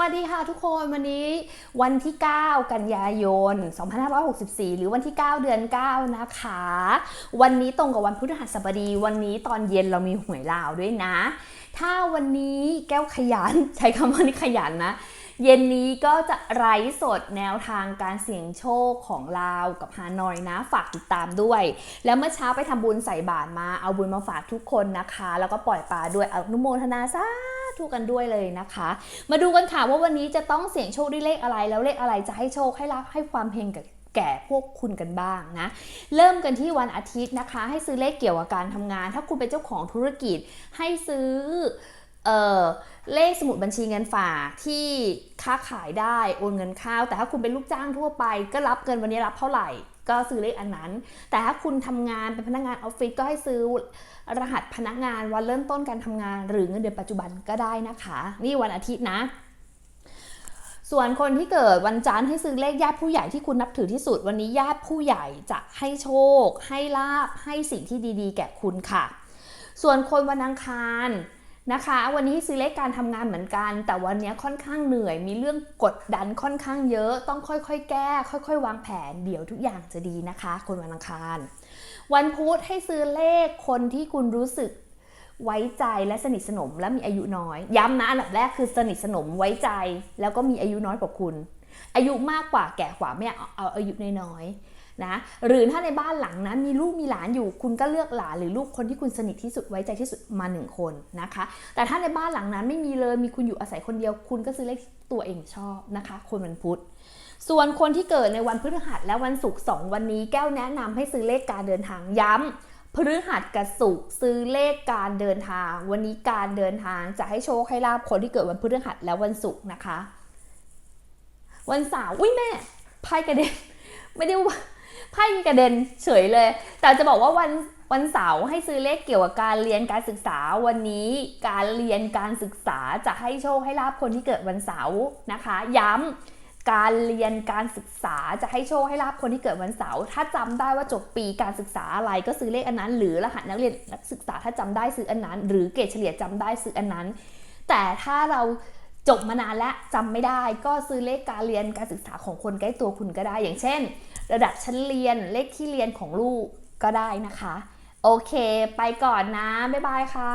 วัสดีค่ะทุกคนวันนี้วันที่ 9 กันยายน 2564 หรือวันที่ 9 เดือน 9 นะคะ วันนี้ตรงกับวันพฤหัสบดี วันนี้ตอนเย็นเรามีหวยลาวด้วยนะ ถ้าวันนี้แก้วขยันใช้คำว่านี่ขยันนะ เย็นนี้ก็จะไร้สดแนวทางการเสี่ยงโชคของลาวกับฮานอยนะ ฝากติดตามด้วย แล้วเมื่อเช้าไปทำบุญใส่บาตรมาเอาบุญมาฝากทุกคนนะคะ แล้วก็ปล่อยปลาด้วยอนุโมทนาสา ธุกันด้วยเลยนะคะ มาดูกันค่ะว่าวันนี้จะต้องเสี่ยงโชคด้วยเลขอะไร แล้วเลขอะไรจะให้โชคให้รับให้ความเพ่งกับแก่พวกคุณกันบ้างนะ เริ่มกันที่วันอาทิตย์นะคะ ให้ซื้อเลขเกี่ยวกับการทำงาน ถ้าคุณเป็นเจ้าของธุรกิจให้ซื้อเอ่อ เลขสมุดบัญชีเงินฝากที่ค้าขายได้โอนเงินเข้า แต่ถ้าคุณเป็นลูกจ้างทั่วไป ก็รับเงินวันนี้รับเท่าไหร่ ก็ซื้อเลขอันนั้น แต่ถ้าคุณทำงานเป็นพนักงานออฟฟิศก็ให้ซื้อรหัสพนักงานวันเริ่มต้นการทำงาน หรือเงินเดือนปัจจุบันก็ได้นะคะ นี่วันอาทิตย์นะส่วนคนที่เกิดวันจันทร์ให้ซื้อเลขญาติผู้ใหญ่ที่คุณนับถือที่สุด วันนี้ญาติผู้ใหญ่จะให้โชค ให้ลาบให้สิ่งที่ดีๆ แก่คุณค่ะ ส่วนคนวันอังคาร นะคะ วันนี้ซื้อเลขการทำงานเหมือนกัน แต่วันนี้ค่อนข้างเหนื่อย มีเรื่องกดดันค่อนข้างเยอะ ต้องค่อยๆ แก้ ค่อย ๆ วางแผน เดี๋ยวทุกอย่างจะดีนะคะ คนวันอังคาร วันพุธให้ซื้อเลขคนที่คุณรู้สึกไว้ใจและสนิทสนมและมีอายุน้อย ย้ำนะอันดับแรกคือสนิทสนมไว้ใจ แล้วก็มีอายุน้อยกว่าคุณ อายุมากกว่าแก่กว่าไม่เอาเอาอายุน้อยๆนะหรือถ้าในบ้านหลังนั้นมีลูกมีหลานอยู่ คุณก็เลือกหลานหรือลูกคนที่คุณสนิทที่สุดไว้ใจที่สุดมาหนึ่งคนนะคะ แต่ถ้าในบ้านหลังนั้นไม่มีเลยมีคุณอยู่อาศัยคนเดียว คุณก็ซื้อเลขตัวเองชอบนะคะ คนวันพุธส่วนคนที่เกิดในวันพฤหัสและวันศุกร์สองวันนี้แก้วแนะนำให้ซื้อเลขการเดินทางย้ำพฤหัสกับศุกร์ซื้อเลขการเดินทาง วันนี้การเดินทางจะให้โชคให้ลาบคนที่เกิดวันพฤหัสและวันศุกร์นะคะ วันเสาร์อุ้ยแม่ไพ่กระเด็นไม่ได้ว่าไพ่กระเด็นเฉยเลย แต่จะบอกว่าวันวันเสาร์ให้ซื้อเลขเกี่ยวกับการเรียนการศึกษาวันนี้การเรียนการศึกษาจะให้โชคให้ลาบคนที่เกิดวันเสาร์นะคะ ย้ำการเรียนการศึกษาจะให้โชคให้ลาบคนที่เกิดวันเสาร์ถ้าจำได้ว่าจบปีการศึกษาอะไรก็ซื้อเลขอันนั้น หรือรหัสนักเรียนนักศึกษาถ้าจำได้ซื้ออันนั้น หรือเกรดเฉลี่ยจำได้ซื้ออันนั้น แต่ถ้าเรา จบมานานแล้วจำไม่ได้ก็ซื้อเลขการเรียนการศึกษาของคนใกล้ตัวคุณก็ได้ อย่างเช่น ระดับชั้นเรียนเลขที่เรียนของลูกก็ได้นะคะ โอเค ไปก่อนนะ บ๊ายบายค่ะ